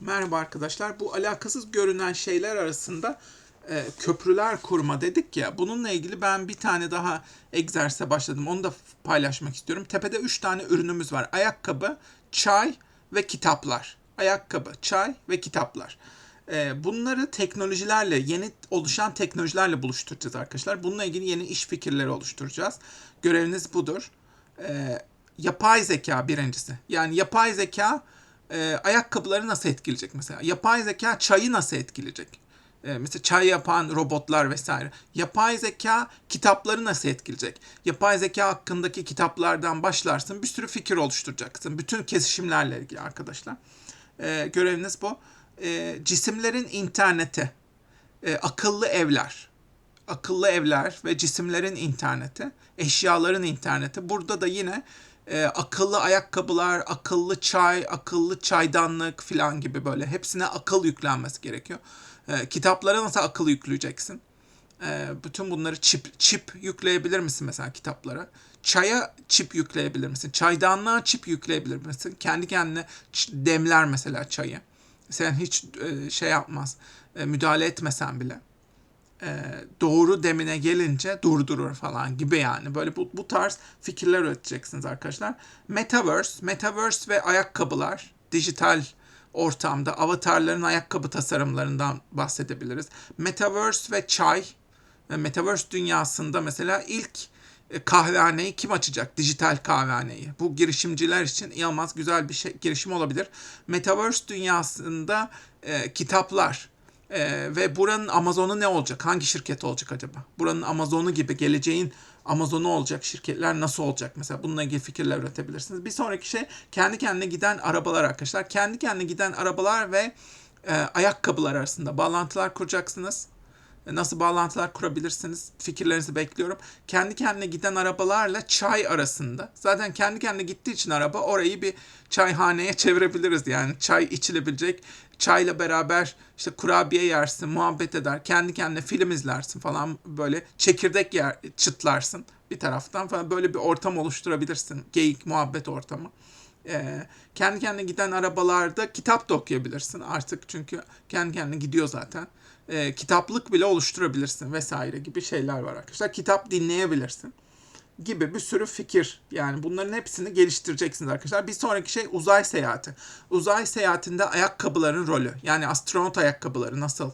Merhaba arkadaşlar. Bu alakasız görünen şeyler arasında e, köprüler kurma dedik ya. Bununla ilgili ben bir tane daha egzersize başladım. Onu da paylaşmak istiyorum. Tepede 3 tane ürünümüz var. Ayakkabı, çay ve kitaplar. Ayakkabı, çay ve kitaplar. E, bunları teknolojilerle, yeni oluşan teknolojilerle buluşturacağız arkadaşlar. Bununla ilgili yeni iş fikirleri oluşturacağız. Göreviniz budur. E, yapay zeka birincisi. Yani yapay zeka e, ayakkabıları nasıl etkileyecek mesela? Yapay zeka çayı nasıl etkileyecek? E, mesela çay yapan robotlar vesaire. Yapay zeka kitapları nasıl etkileyecek? Yapay zeka hakkındaki kitaplardan başlarsın bir sürü fikir oluşturacaksın. Bütün kesişimlerle ilgili arkadaşlar. E, göreviniz bu. E, cisimlerin interneti, e, akıllı evler, akıllı evler ve cisimlerin interneti, eşyaların interneti. Burada da yine e, akıllı ayakkabılar, akıllı çay, akıllı çaydanlık falan gibi böyle hepsine akıl yüklenmesi gerekiyor. E, kitaplara nasıl akıl yükleyeceksin? E, bütün bunları çip çip yükleyebilir misin mesela kitaplara? Çaya çip yükleyebilir misin? Çaydanlığa çip yükleyebilir misin? Kendi kendine demler mesela çayı. Sen hiç e, şey yapmaz, e, müdahale etmesen bile e, doğru demine gelince durdurur falan gibi yani. Böyle bu, bu tarz fikirler üreteceksiniz arkadaşlar. Metaverse, Metaverse ve ayakkabılar, dijital ortamda avatarların ayakkabı tasarımlarından bahsedebiliriz. Metaverse ve çay, ve Metaverse dünyasında mesela ilk e, kahvehaneyi kim açacak? Dijital kahvehaneyi. Bu girişimciler için inanılmaz güzel bir şey, girişim olabilir. Metaverse dünyasında e, kitaplar, ee, ve buranın Amazon'u ne olacak? Hangi şirket olacak acaba? Buranın Amazon'u gibi geleceğin Amazon'u olacak şirketler nasıl olacak? Mesela bununla ilgili fikirler üretebilirsiniz. Bir sonraki şey kendi kendine giden arabalar arkadaşlar. Kendi kendine giden arabalar ve e, ayakkabılar arasında bağlantılar kuracaksınız. Nasıl bağlantılar kurabilirsiniz? Fikirlerinizi bekliyorum. Kendi kendine giden arabalarla çay arasında. Zaten kendi kendine gittiği için araba orayı bir çayhaneye çevirebiliriz. Yani çay içilebilecek. Çayla beraber işte kurabiye yersin, muhabbet eder. Kendi kendine film izlersin falan böyle çekirdek yer, çıtlarsın bir taraftan falan. Böyle bir ortam oluşturabilirsin. Geyik, muhabbet ortamı. Ee, kendi kendine giden arabalarda kitap da okuyabilirsin artık çünkü kendi kendine gidiyor zaten. Ee, kitaplık bile oluşturabilirsin vesaire gibi şeyler var arkadaşlar. Kitap dinleyebilirsin gibi bir sürü fikir. Yani bunların hepsini geliştireceksiniz arkadaşlar. Bir sonraki şey uzay seyahati. Uzay seyahatinde ayakkabıların rolü. Yani astronot ayakkabıları nasıl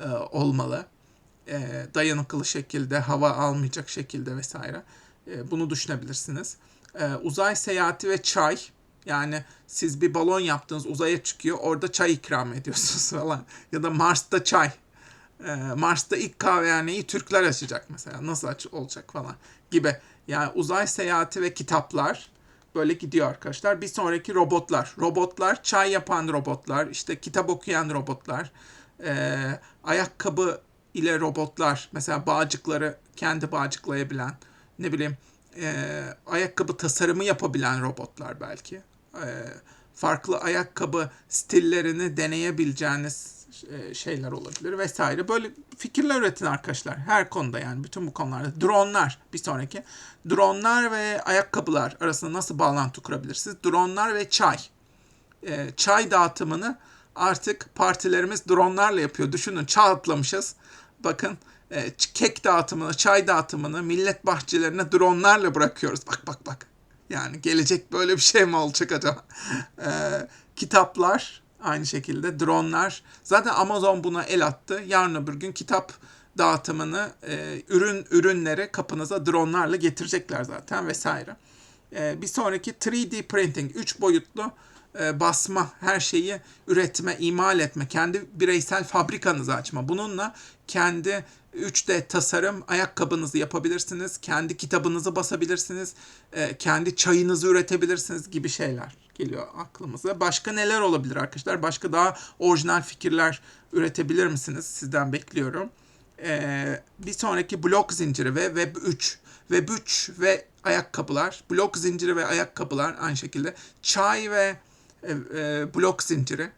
e, olmalı? E, dayanıklı şekilde, hava almayacak şekilde vesaire. E, bunu düşünebilirsiniz. E, uzay seyahati ve çay. Yani siz bir balon yaptınız uzaya çıkıyor orada çay ikram ediyorsunuz falan. Ya da Mars'ta çay. Ee, Mars'ta ilk kahvehaneyi Türkler açacak mesela. Nasıl aç olacak falan gibi. Yani uzay seyahati ve kitaplar böyle gidiyor arkadaşlar. Bir sonraki robotlar. Robotlar, çay yapan robotlar, işte kitap okuyan robotlar, ee, ayakkabı ile robotlar. Mesela bağcıkları kendi bağcıklayabilen, ne bileyim ee, ayakkabı tasarımı yapabilen robotlar belki. Ee, farklı ayakkabı stillerini deneyebileceğiniz e, şeyler olabilir vesaire. Böyle fikirler üretin arkadaşlar. Her konuda yani bütün bu konularda. Dronlar bir sonraki. Dronlar ve ayakkabılar arasında nasıl bağlantı kurabilirsiniz? Dronlar ve çay. E, çay dağıtımını artık partilerimiz dronlarla yapıyor. Düşünün çağ atlamışız. Bakın e, kek dağıtımını, çay dağıtımını millet bahçelerine dronlarla bırakıyoruz. Bak bak bak. Yani gelecek böyle bir şey mi olacak acaba? E, kitaplar aynı şekilde dronlar. Zaten Amazon buna el attı. Yarın öbür gün kitap dağıtımını e, ürün ürünleri kapınıza dronlarla getirecekler zaten vesaire. E, bir sonraki 3D printing, 3 boyutlu e, basma, her şeyi üretme, imal etme, kendi bireysel fabrikanızı açma. Bununla kendi 3D tasarım ayakkabınızı yapabilirsiniz, kendi kitabınızı basabilirsiniz, e, kendi çayınızı üretebilirsiniz gibi şeyler geliyor aklımıza. Başka neler olabilir arkadaşlar? Başka daha orijinal fikirler üretebilir misiniz? Sizden bekliyorum. E, bir sonraki blok zinciri ve Web 3. Web 3 ve ayakkabılar, blok zinciri ve ayakkabılar aynı şekilde. Çay ve e, e, blok zinciri.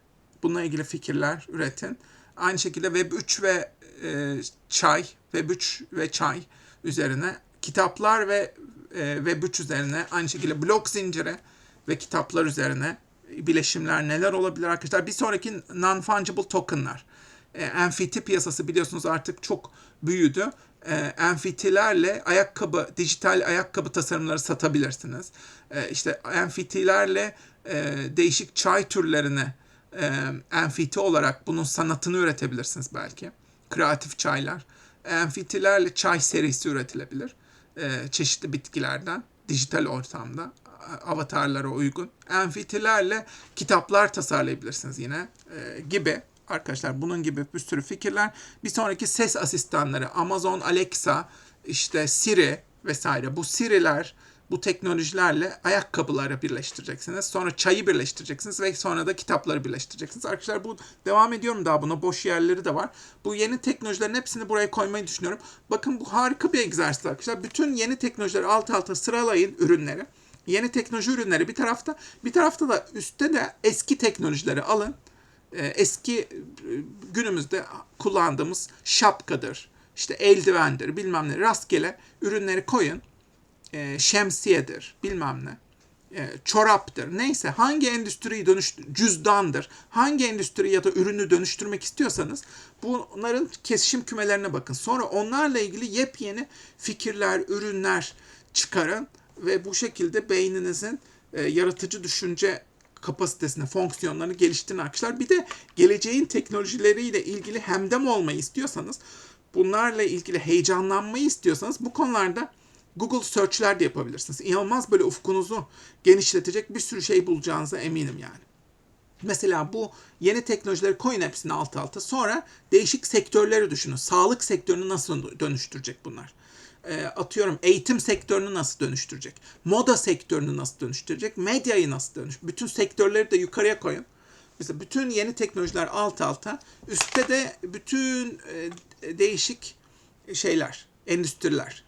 Bununla ilgili fikirler üretin. Aynı şekilde Web 3 ve e, çay, Web 3 ve çay üzerine kitaplar ve e, Web 3 üzerine aynı şekilde blok zinciri ve kitaplar üzerine bileşimler neler olabilir arkadaşlar? Bir sonraki non-fungible tokenlar. E, NFT piyasası biliyorsunuz artık çok büyüdü. E, NFT'lerle ayakkabı, dijital ayakkabı tasarımları satabilirsiniz. E, işte NFT'lerle e, değişik çay türlerini e, NFT olarak bunun sanatını üretebilirsiniz belki. Kreatif çaylar. NFT'lerle çay serisi üretilebilir. E, çeşitli bitkilerden dijital ortamda avatarlara uygun. NFT'lerle kitaplar tasarlayabilirsiniz yine e, gibi. Arkadaşlar bunun gibi bir sürü fikirler. Bir sonraki ses asistanları Amazon Alexa, işte Siri vesaire. Bu Siri'ler, bu teknolojilerle ayakkabıları birleştireceksiniz. Sonra çayı birleştireceksiniz ve sonra da kitapları birleştireceksiniz. Arkadaşlar bu devam ediyorum daha buna. Boş yerleri de var. Bu yeni teknolojilerin hepsini buraya koymayı düşünüyorum. Bakın bu harika bir egzersiz arkadaşlar. Bütün yeni teknolojileri alt alta sıralayın ürünleri. Yeni teknoloji ürünleri bir tarafta, bir tarafta da üstte de eski teknolojileri alın. Ee, eski e, günümüzde kullandığımız şapkadır, işte eldivendir, bilmem ne rastgele ürünleri koyun. Ee, şemsiyedir, bilmem ne. Ee, çoraptır. Neyse hangi endüstriyi dönüştür, cüzdandır. Hangi endüstri ya da ürünü dönüştürmek istiyorsanız bunların kesişim kümelerine bakın. Sonra onlarla ilgili yepyeni fikirler, ürünler çıkarın ve bu şekilde beyninizin e, yaratıcı düşünce kapasitesini, fonksiyonlarını geliştirin arkadaşlar. Bir de geleceğin teknolojileriyle ilgili hemdem olmayı istiyorsanız, bunlarla ilgili heyecanlanmayı istiyorsanız bu konularda Google search'ler de yapabilirsiniz. İnanılmaz böyle ufkunuzu genişletecek bir sürü şey bulacağınıza eminim yani. Mesela bu yeni teknolojileri koyun hepsini alt alta. Sonra değişik sektörleri düşünün. Sağlık sektörünü nasıl dönüştürecek bunlar? E, atıyorum eğitim sektörünü nasıl dönüştürecek? Moda sektörünü nasıl dönüştürecek? Medyayı nasıl dönüş? Bütün sektörleri de yukarıya koyun. Mesela bütün yeni teknolojiler alt alta. Üstte de bütün e, değişik şeyler, endüstriler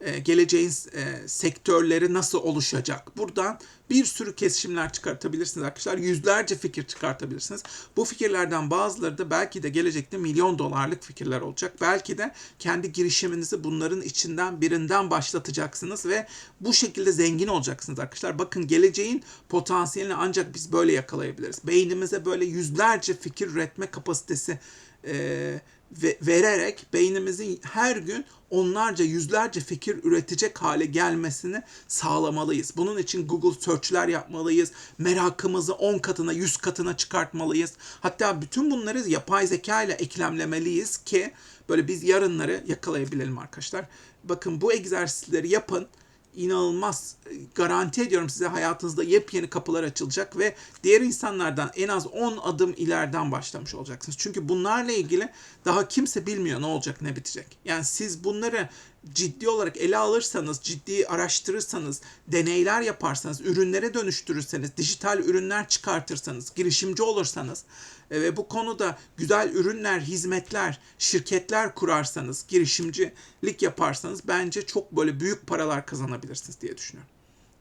e, geleceğin e, sektörleri nasıl oluşacak? Buradan bir sürü kesişimler çıkartabilirsiniz arkadaşlar. Yüzlerce fikir çıkartabilirsiniz. Bu fikirlerden bazıları da belki de gelecekte milyon dolarlık fikirler olacak. Belki de kendi girişiminizi bunların içinden birinden başlatacaksınız ve bu şekilde zengin olacaksınız arkadaşlar. Bakın geleceğin potansiyelini ancak biz böyle yakalayabiliriz. Beynimize böyle yüzlerce fikir üretme kapasitesi e, ve vererek beynimizin her gün onlarca yüzlerce fikir üretecek hale gelmesini sağlamalıyız. Bunun için Google search'ler yapmalıyız. Merakımızı 10 katına 100 katına çıkartmalıyız. Hatta bütün bunları yapay zeka ile eklemlemeliyiz ki böyle biz yarınları yakalayabilelim arkadaşlar. Bakın bu egzersizleri yapın inanılmaz garanti ediyorum size hayatınızda yepyeni kapılar açılacak ve diğer insanlardan en az 10 adım ileriden başlamış olacaksınız. Çünkü bunlarla ilgili daha kimse bilmiyor ne olacak ne bitecek. Yani siz bunları ciddi olarak ele alırsanız, ciddi araştırırsanız, deneyler yaparsanız, ürünlere dönüştürürseniz, dijital ürünler çıkartırsanız, girişimci olursanız e, ve bu konuda güzel ürünler, hizmetler, şirketler kurarsanız, girişimcilik yaparsanız bence çok böyle büyük paralar kazanabilirsiniz diye düşünüyorum.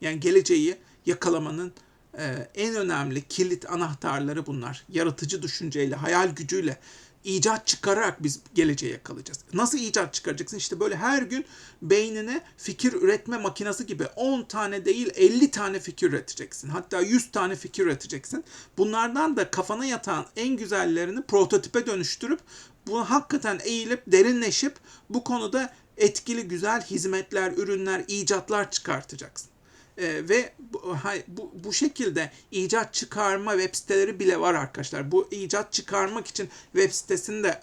Yani geleceği yakalamanın e, en önemli kilit anahtarları bunlar. Yaratıcı düşünceyle, hayal gücüyle, icat çıkararak biz geleceği yakalayacağız. Nasıl icat çıkaracaksın? İşte böyle her gün beynine fikir üretme makinesi gibi 10 tane değil 50 tane fikir üreteceksin. Hatta 100 tane fikir üreteceksin. Bunlardan da kafana yatan en güzellerini prototipe dönüştürüp bunu hakikaten eğilip derinleşip bu konuda etkili güzel hizmetler, ürünler, icatlar çıkartacaksın. Ee, ve bu, bu, bu şekilde icat çıkarma web siteleri bile var arkadaşlar. Bu icat çıkarmak için web sitesinde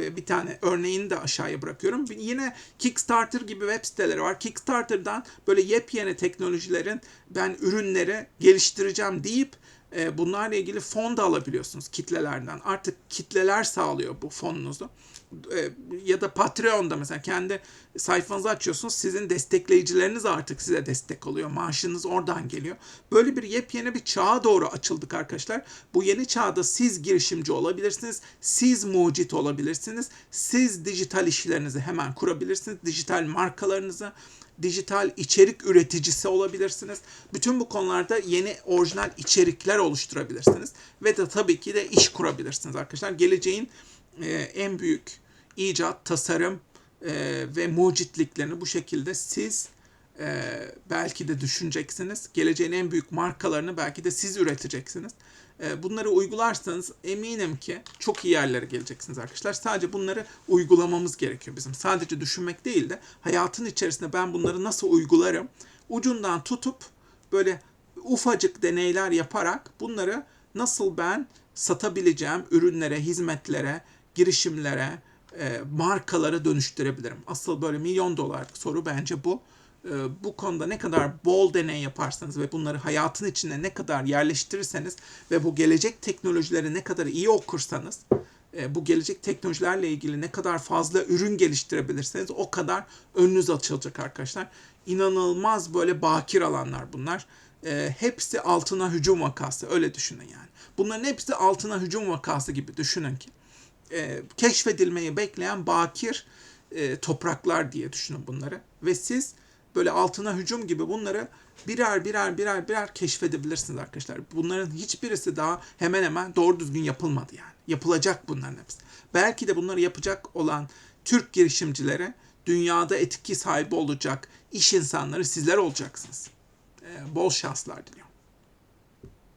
e, bir tane örneğini de aşağıya bırakıyorum. Yine Kickstarter gibi web siteleri var. Kickstarter'dan böyle yepyeni teknolojilerin ben ürünleri geliştireceğim deyip e, bunlarla ilgili fon da alabiliyorsunuz kitlelerden. Artık kitleler sağlıyor bu fonunuzu. E, ya da Patreon'da mesela kendi sayfanızı açıyorsunuz. Sizin destekleyicileriniz artık size destek oluyor. Maaşınız oradan geliyor. Böyle bir yepyeni bir çağa doğru açıldık arkadaşlar. Bu yeni çağda siz girişimci olabilirsiniz. Siz mucit olabilirsiniz. Siz dijital işlerinizi hemen kurabilirsiniz. Dijital markalarınızı dijital içerik üreticisi olabilirsiniz. Bütün bu konularda yeni orijinal içerikler oluşturabilirsiniz. Ve de tabii ki de iş kurabilirsiniz arkadaşlar. Geleceğin e, en büyük icat, tasarım e, ve mucitliklerini bu şekilde siz e, belki de düşüneceksiniz. Geleceğin en büyük markalarını belki de siz üreteceksiniz. E, bunları uygularsanız eminim ki çok iyi yerlere geleceksiniz arkadaşlar. Sadece bunları uygulamamız gerekiyor bizim. Sadece düşünmek değil de hayatın içerisinde ben bunları nasıl uygularım ucundan tutup böyle ufacık deneyler yaparak bunları nasıl ben satabileceğim ürünlere, hizmetlere, girişimlere, e, markalara dönüştürebilirim. Asıl böyle milyon dolarlık soru bence bu. E, bu konuda ne kadar bol deney yaparsanız ve bunları hayatın içine ne kadar yerleştirirseniz ve bu gelecek teknolojileri ne kadar iyi okursanız, e, bu gelecek teknolojilerle ilgili ne kadar fazla ürün geliştirebilirseniz o kadar önünüz açılacak arkadaşlar. İnanılmaz böyle bakir alanlar bunlar. E, hepsi altına hücum vakası öyle düşünün yani. Bunların hepsi altına hücum vakası gibi düşünün ki. Keşfedilmeyi bekleyen bakir topraklar diye düşünün bunları. Ve siz böyle altına hücum gibi bunları birer birer birer birer keşfedebilirsiniz arkadaşlar. Bunların hiçbirisi daha hemen hemen doğru düzgün yapılmadı yani. Yapılacak bunların hepsi. Belki de bunları yapacak olan Türk girişimcilere dünyada etki sahibi olacak iş insanları sizler olacaksınız. Ee, bol şanslar diliyorum.